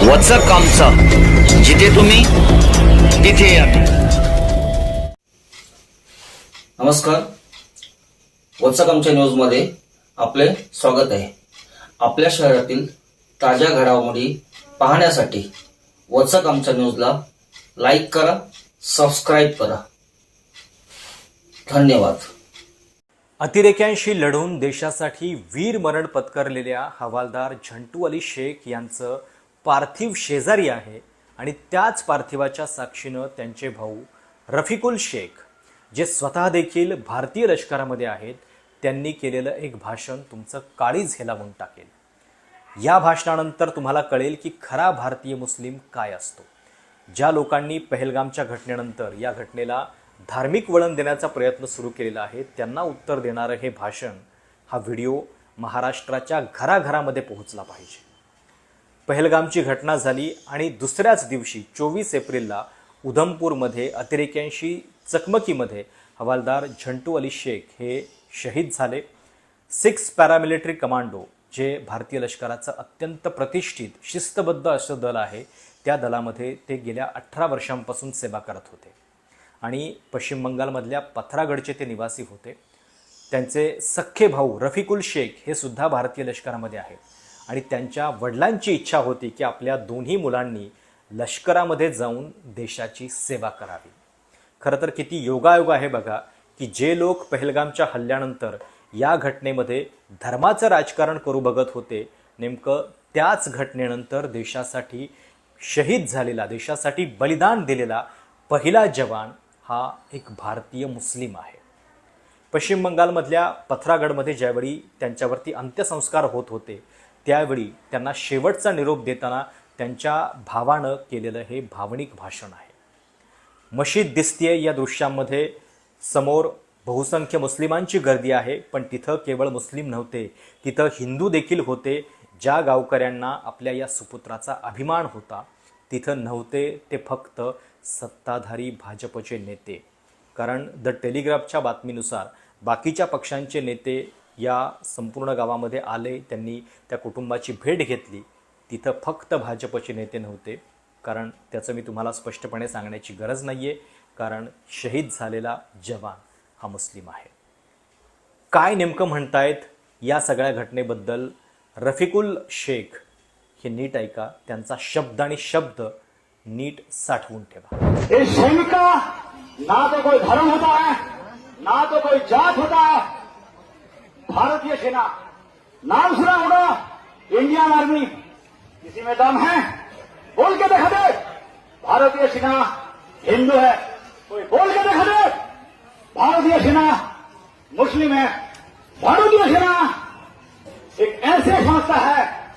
वचक आमचं जिथे तुम्ही तिथे आम्ही नमस्कार. वत्सक आमच्या न्यूजमध्ये आपले स्वागत आहे. आपल्या शहरातील ताज्या घडामोडी पाहण्यासाठी वत्सक आमच्या न्यूजला लाईक करा सबस्क्राईब करा. धन्यवाद. अतिरेक्यांशी लढून देशासाठी वीर मरण पत्करलेल्या हवालदार झंटू अली शेख यांचं पार्थिव शेजारी आहे आणि त्याच पार्थिवाच्या साक्षीनं त्यांचे भाऊ रफिकुल शेख जे स्वतः देखील भारतीय लष्करामध्ये आहेत त्यांनी केलेलं एक भाषण तुमचं काळीज हेलावून टाकेल या भाषणानंतर तुम्हाला कळेल की खरा भारतीय मुस्लिम काय असतो. ज्या लोकांनी पहलगामच्या घटनेनंतर या घटनेला धार्मिक वळण देण्याचा प्रयत्न सुरू केलेला आहे त्यांना उत्तर देणारं हे भाषण हा व्हिडिओ महाराष्ट्राच्या घराघरामध्ये पोहोचला पाहिजे. पहलगामची घटना झाली आणि दुसऱ्याच दिवशी चोवीस एप्रिलला उधमपूरमध्ये अतिरेक्यांशी चकमकीमध्ये हवालदार झंटू अली शेख हे शहीद झाले. सिक्स पॅरामिलिटरी कमांडो जे भारतीय लष्कराचं अत्यंत प्रतिष्ठित शिस्तबद्ध असं दल आहे त्या दलामध्ये ते गेल्या अठरा वर्षांपासून सेवा करत होते. आणि पश्चिम बंगालमधल्या पथरागडचे ते निवासी होते. त्यांचे सख्खे भाऊ रफिकुल शेख हे सुद्धा भारतीय लष्करामध्ये आहेत. आणि त्यांच्या वडिलांची इच्छा होती की आपल्या दोन्ही मुलांनी लष्करामध्ये जाऊन देशाची सेवा करावी. खरं तर किती योगायोग आहे बघा की जे लोक पहलगामच्या हल्ल्यानंतर या घटनेमध्ये धर्माचं राजकारण करू बघत होते नेमकं त्याच घटनेनंतर देशासाठी शहीद झालेला देशासाठी बलिदान दिलेला पहिला जवान हा एक भारतीय मुस्लिम आहे. पश्चिम बंगालमधल्या पथरागडमध्ये ज्यावेळी त्यांच्यावरती अंत्यसंस्कार होत होते त्यावेळी त्यांना शेवटचा निरोप देताना त्यांच्या भावानं केलेलं हे भावनिक भाषण आहे. मशीद दिसतीये या दृश्यांमध्ये. समोर बहुसंख्य मुस्लिमांची गर्दी आहे पण तिथं केवळ मुस्लिम नव्हते. तिथं हिंदू देखील होते ज्या गावकऱ्यांना आपल्या या सुपुत्राचा अभिमान होता. तिथं नव्हते ते फक्त सत्ताधारी भाजपचे नेते. कारण द टेलिग्राफच्या बातमीनुसार बाकीच्या पक्षांचे नेते या संपूर्ण गावामध्ये आले त्यांनी त्या कुटुंबाची भेट घेतली. तिथं फक्त भाजपचे नेते नव्हते कारण त्याचं मी तुम्हाला स्पष्टपणे सांगण्याची गरज नाही आहे कारण शहीद झालेला जवान हा मुस्लिम आहे. काय नेमकं म्हणतायत या सगळ्या घटनेबद्दल रफिकुल शेख? हे नीट ऐका त्यांचा शब्द आणि शब्द नीट साठवून ठेवा. ना तो कोई धर्म होता है ना तो कोई जात होता है भारतीय सेना। नाम सुना होगा। Indian army. किसी में दम है। बोल के देखा दे। भारतीय सेना हिंदू है। कोई बोल के देखा दे। भारतीय सेना मुस्लिम है। भारतीय सेना एक ऐसे संस्था है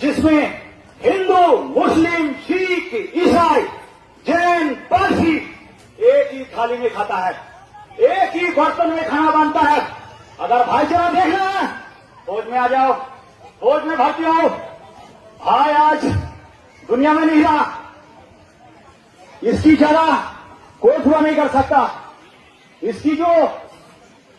जिसमें हिंदू मुस्लिम सिख ईसाई जैन पारसी एक ही थाली में खाता है। एक ही बर्तन में खाना बनता है। अगर भाईचारा देखना है फौज में आ जाओ फौज में भर्ती हो भाई, आज दुनिया में नहीं रहा। इसकी जगह कोई पूरा नहीं कर सकता। इसकी जो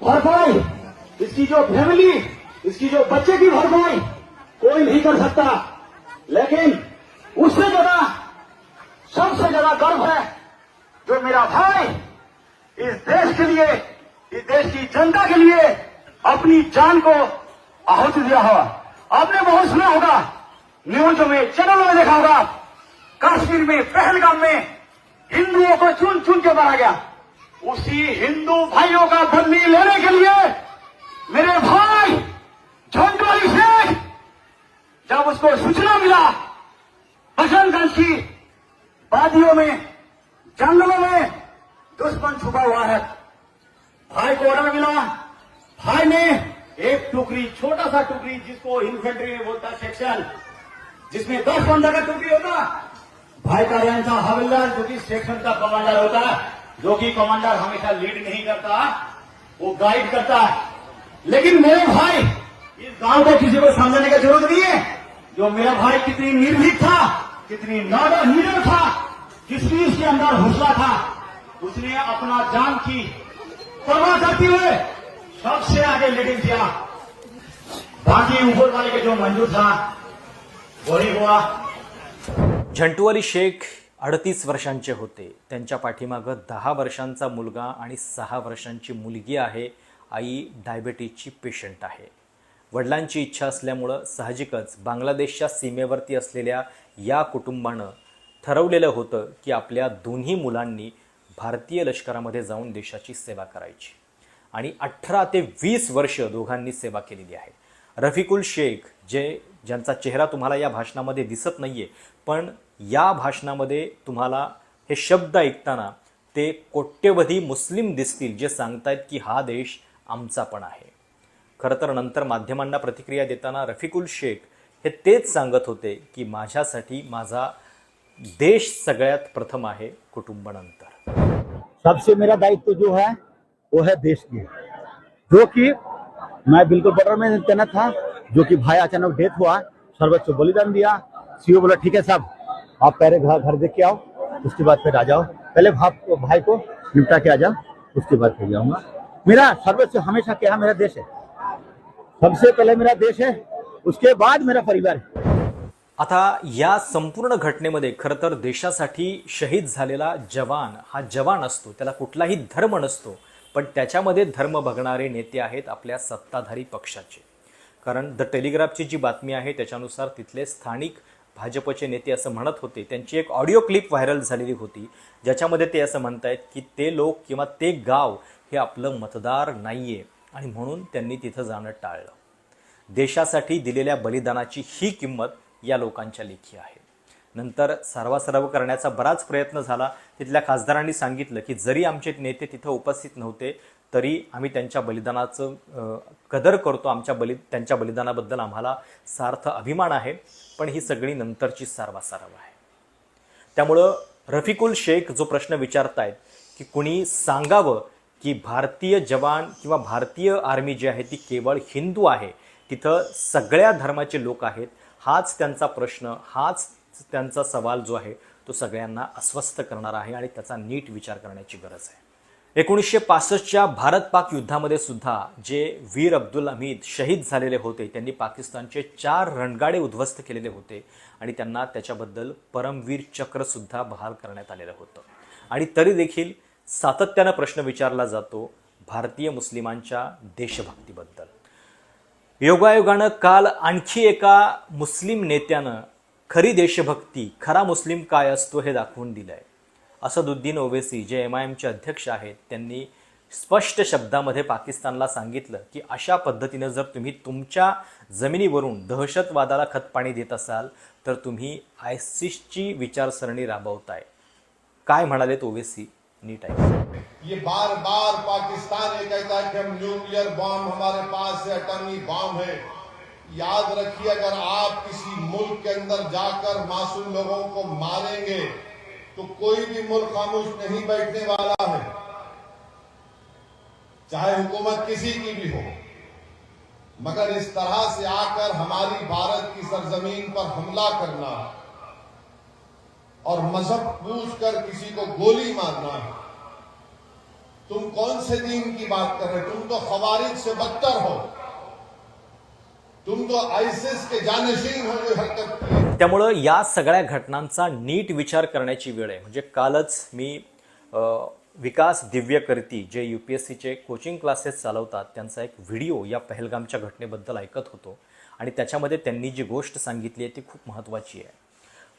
भरपाई, इसकी जो फैमिली, इसकी जो बच्चे की भरपाई कोई नहीं कर सकता। लेकिन उससे ज़्यादा, सबसे ज़्यादा गर्व है जो मेरा भाई इस देश के लिए इस देश की जनता के लिए अपनी जान को आहुति दिया हुआ आपने बहुत सुना होगा न्यूज में चैनलों में देखा होगा कश्मीर में पहलगाम में हिंदुओं को चुन चुन के मारा गया। उसी हिंदू भाइयों का बदली लेने के लिए मेरे भाई झंडू अली शेख जब उसको सूचना मिला बसंतगंज की वादियों में जंगलों में दुश्मन छुपा हुआ है। भाई को ऑर्डर मिला। भाई ने एक टुकड़ी, छोटा सा टुकड़ी जिसको इन्फेंट्री में बोलता सेक्शन जिसमें दस पंद्रह का टुकड़ी होता। भाई का यांचा हवलदार, जो कि सेक्शन का कमांडर होता है जो कि कमांडर हमेशा लीड नहीं करता, वो गाइड करता। है लेकिन मेरे भाई, इस गाँव को किसी को समझाने की ज़रूरत नहीं है। जो मेरा भाई कितनी निर्भीक था, कितनी नॉर्डर लीडर था किस चीज़ के अंदर हौसला था, उसने अपना जान की परवाह हुए सबसे आगे लीडिंग किया? बाकी ऊपर वाले के जो मंजूर था वही हुआ। झंटुअली शेख अडतीस वर्षांचे होते. त्यांच्या पाठीमागं दहा वर्षांचा मुलगा आणि सहा वर्षांची मुलगी आहे. आई डायबेटीजची पेशंट आहे. वडिलांची इच्छा असल्यामुळं साहजिकच बांगलादेशच्या सीमेवरती असलेल्या या कुटुंबानं ठरवलेलं होतं की आपल्या दोन्ही मुलांनी भारतीय लष्करामध्ये जाऊन देशाची सेवा करायची. आणि अठरा ते वीस वर्ष दोघांनी सेवा केलेली आहे. रफिकुल शेख जे ज्यांचा चेहरा तुम्हाला या भाषणामध्ये दिसत नाही आहे पण या भाषणामध्ये तुम्हाला हे शब्द ऐकताना ते कोट्यवधी मुस्लिम दिसतील जे सांगतायत की हा देश आमचा पण आहे. खरं तर नंतर माध्यमांना प्रतिक्रिया देताना रफिकुल शेख हे तेच सांगत होते की माझ्यासाठी माझा देश सगळ्यात प्रथम आहे कुटुंबानंतर सबसे मेरा दायित्व तो जो है, वो है देश की। जो कि मैं बिल्कुल बॉर्डर में तैनात था, जो कि भाई अचानक डेथ हुआ, सर्वोच्च बलिदान दिया। सीओ बोला, ठीक है साहब, आप पहले घर घर देख के आओ, उसके बाद फिर आ जाओ। पहले भाप भाई को निपटा के आ जाओ, उसके बाद फिर जाऊँगा। मेरा सर्वोच्च हमेशा क्या मेरा देश है। सबसे पहले मेरा देश है, उसके बाद मेरा परिवार है। आता या संपूर्ण घटनेमध्ये खरं तर देशासाठी शहीद झालेला जवान हा जवान असतो त्याला कुठलाही धर्म नसतो पण त्याच्यामध्ये धर्म बघणारे नेते आहेत आपल्या सत्ताधारी पक्षाचे. कारण द टेलिग्राफची जी बातमी आहे त्याच्यानुसार तिथले स्थानिक भाजपचे नेते असं म्हणत होते. त्यांची एक ऑडिओ क्लिप व्हायरल झालेली होती ज्याच्यामध्ये ते असं म्हणतायत की ते लोक किंवा ते गाव हे आपलं मतदार नाही आहे आणि म्हणून त्यांनी तिथं जाणं टाळलं. देशासाठी दिलेल्या बलिदानाची ही किंमत या लोकांच्या लेखी आहे. नंतर सर्वासर्व करण्याचा बराच प्रयत्न झाला. तिथल्या खासदारांनी सांगितलं की जरी आमचे नेते तिथं उपस्थित नव्हते तरी आम्ही त्यांच्या बलिदानाचं कदर करतो. आमच्या बलि त्यांच्या बलिदानाबद्दल आम्हाला सार्थ अभिमान आहे. पण ही सगळी नंतरची सारवासारव आहे. त्यामुळं रफिकुल शेख जो प्रश्न विचारतायत की कुणी सांगावं की भारतीय जवान किंवा भारतीय आर्मी जी आहे ती केवळ हिंदू आहे. तिथं सगळ्या धर्माचे लोक आहेत. हाच त्यांचा प्रश्न हाच त्यांचा सवाल जो आहे तो सगळ्यांना अस्वस्थ करणारा आहे आणि त्याचा नीट विचार करण्याची गरज आहे. एकोणीसशे पासष्टच्या भारत पाक युद्धामध्ये सुद्धा जे वीर अब्दुल हमीद शहीद झालेले होते त्यांनी पाकिस्तानचे चार रणगाडे उद्ध्वस्त केलेले होते आणि त्यांना त्याच्याबद्दल परमवीर चक्रसुद्धा बहाल करण्यात आलेलं होतं. आणि तरी देखील सातत्यानं प्रश्न विचारला जातो भारतीय मुस्लिमांच्या देशभक्तीबद्दल. योगायोगानं काल आणखी एका मुस्लिम नेत्यानं खरी देशभक्ती खरा मुस्लिम काय असतो हे दाखवून दिलं आहे असदुद्दीन ओवेसी जे एम आय एमचे अध्यक्ष आहेत त्यांनी स्पष्ट शब्दामध्ये पाकिस्तानला सांगितलं की अशा पद्धतीनं जर तुम्ही तुमच्या जमिनीवरून दहशतवादाला खतपाणी देत असाल तर तुम्ही आयसिसची विचारसरणी राबवताय. काय म्हणालेत ओवेसी? नीट आहे ये बार बार पाकिस्तान ये कहता है कि हम न्यूक्लियर बॉम्ब हमारे पास है अटमी बॉम्ब है। याद रखिए, अगर आप किसी मुल्क के अंदर जाकर मासूम लोगों को मारेंगे तो कोई भी मुल्क खामोश नहीं बैठने वाला है। चाहे हुकूमत किसी की भी हो। मगर इस तरह से आकर हमारी भारत की सरजमीन पर हमला करना और मजहब पूछ कर किसी को गोली मारना तुम कौन से दीन की बात कर रहे हो? तुम तो खवारिज से बदतर हो। तुम तो आईसिस के जानशीन हो जो हरकत हो। त्यामुळं या सगळ्या घटनांचा नीट विचार करण्याची वेळ आहे. म्हणजे कालच मी विकास दिव्यकर्ती जे यू पी एस सीचे कोचिंग क्लासेस चालवतात त्यांचा एक व्हिडिओ या पहलगामच्या घटनेबद्दल ऐकत होतो. आणि त्याच्यामध्ये त्यांनी जी गोष्ट सांगितली आहे ती खूप महत्त्वाची आहे.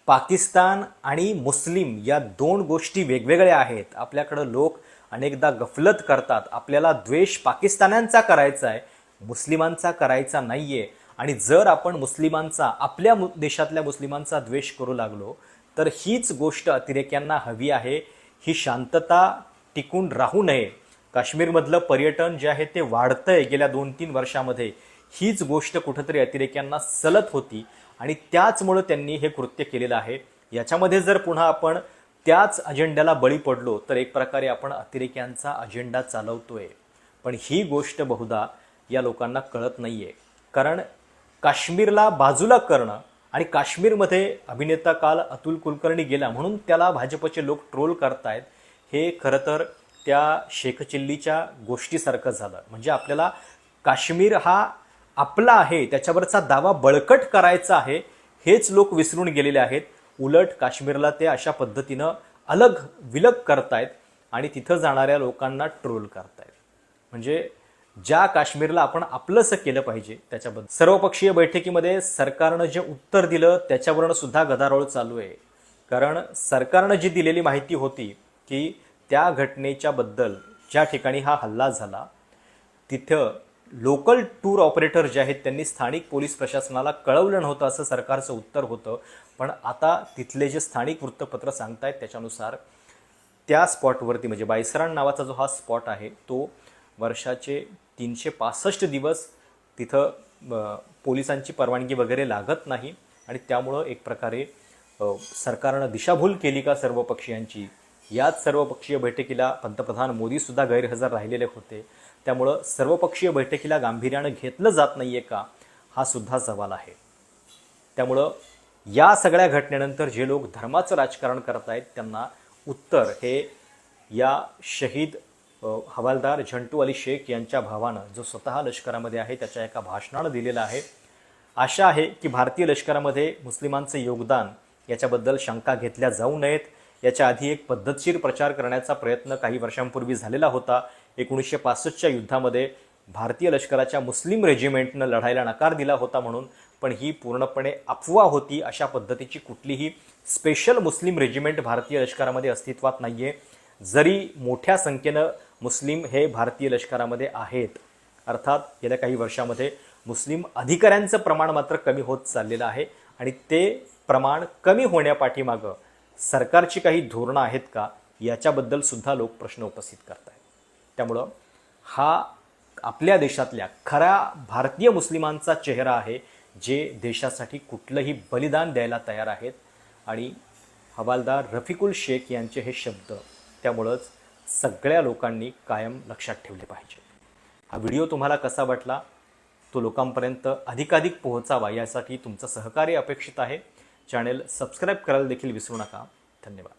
पाकिस्तान आणि मुस्लिम या दोन गोष्टी वेगवेगळ्या आहेत. आपल्याकडं लोक अनेकदा गफलत करतात. आपल्याला द्वेष पाकिस्तान्यांचा करायचा आहे मुस्लिमांचा करायचा नाही आहे आणि जर आपण मुस्लिमांचा आपल्या मु- देशातल्या मुस्लिमांचा द्वेष करू लागलो तर हीच गोष्ट अतिरेक्यांना हवी आहे. ही शांतता टिकून राहू नये. काश्मीरमधलं पर्यटन जे आहे ते वाढतंय गेल्या दोन तीन वर्षामध्ये. हीच गोष्ट कुठंतरी अतिरेक्यांना सलत होती. आणि त्याचमुळं त्यांनी हे कृत्य केलेलं आहे. याच्यामध्ये जर पुन्हा आपण त्याच अजेंड्याला बळी पडलो तर एक प्रकारे आपण अतिरेक्यांचा अजेंडा चालवतोय. पण ही गोष्ट बहुधा या लोकांना कळत नाही आहे कारण काश्मीरला बाजूला करणं आणि काश्मीरमध्ये अभिनेता काल अतुल कुलकर्णी गेला म्हणून त्याला भाजपचे लोक ट्रोल करतायत हे खरं तर त्या शेख चिल्लीच्या गोष्टीसारखं झालं. म्हणजे आपल्याला काश्मीर हा आपला आहे त्याच्यावरचा दावा बळकट करायचा आहे हेच लोक विसरून गेलेले आहेत. उलट काश्मीरला ते अशा पद्धतीनं अलग विलग करतायत आणि तिथं जाणाऱ्या लोकांना ट्रोल करतायत. म्हणजे ज्या काश्मीरला आपण आपलंसं केलं पाहिजे त्याच्याबद्दल. सर्वपक्षीय बैठकीमध्ये सरकारनं जे उत्तर दिलं त्याच्यावरनं सुद्धा गदारोळ चालू आहे. कारण सरकारनं जी दिलेली माहिती होती की त्या घटनेच्या बद्दल ज्या ठिकाणी हा हल्ला झाला तिथं लोकल टूर ऑपरेटर जे आहेत त्यांनी स्थानिक पोलीस प्रशासनाला कळवलं नव्हतं असं सरकारचं उत्तर होतं. पण आता तिथले जे स्थानिक वृत्तपत्र सांगतायत त्याच्यानुसार त्या स्पॉटवरती म्हणजे बायसराण नावाचा जो हा स्पॉट आहे तो वर्षाचे तीनशे पासष्ट दिवस तिथं पोलिसांची परवानगी वगैरे लागत नाही आणि त्यामुळं एक प्रकारे सरकारनं दिशाभूल केली का सर्व पक्षीयांची? याच सर्वपक्षीय बैठकीला पंतप्रधान मोदीसुद्धा गैरहजर राहिलेले होते. त्यामुळं सर्वपक्षीय बैठकीला गांभीर्यानं घेतलं जात नाही आहे का हा सुद्धा सवाल आहे. त्यामुळं या सगळ्या घटनेनंतर जे लोक धर्माचं राजकारण करत आहेत त्यांना उत्तर हे या शहीद हवालदार झंटू अली शेख यांच्या भावानं जो स्वतः लष्करामध्ये आहे त्याच्या एका भाषणानं दिलेलं आहे. आशा आहे की भारतीय लष्करामध्ये मुस्लिमांचं योगदान याच्याबद्दल शंका घेतल्या जाऊ नयेत. याच्या आधी एक पद्धतशीर प्रचार करण्याचा प्रयत्न काही वर्षांपूर्वी झालेला होता. एकोणीसशे पासष्टच्या युद्धामध्ये भारतीय लष्कराच्या मुस्लिम रेजिमेंटनं लढायला नकार दिला होता म्हणून पण ही पूर्णपणे अफवा होती अशा पद्धतीची कुठलीही स्पेशल मुस्लिम रेजिमेंट भारतीय लष्करामध्ये अस्तित्वात नाही आहे जरी मोठ्या संख्येनं मुस्लिम हे भारतीय लष्करामध्ये आहेत. अर्थात गेल्या काही वर्षामध्ये मुस्लिम अधिकाऱ्यांचं प्रमाण मात्र कमी होत चाललेलं आहे आणि ते प्रमाण कमी होण्यापाठीमागं सरकारची काही धोरणं आहेत का? याच्याबद्दल सुद्धा लोक प्रश्न उपस्थित करत आहेत त्यामुळं हा आपल्या देशातल्या खऱ्या भारतीय मुस्लिमांचा चेहरा आहे जे देशासाठी कुठलंही बलिदान द्यायला तयार आहेत. आणि हवालदार रफिकुल शेख यांचे हे शब्द त्यामुळंच सगळ्या लोकांनी कायम लक्षात ठेवले पाहिजे. हा व्हिडिओ तुम्हाला कसा वाटला? तो लोकांपर्यंत अधिकाधिक पोहोचावा यासाठी तुमचं सहकार्य अपेक्षित आहे. चॅनेल सबस्क्राईब करायला देखील विसरू नका. धन्यवाद.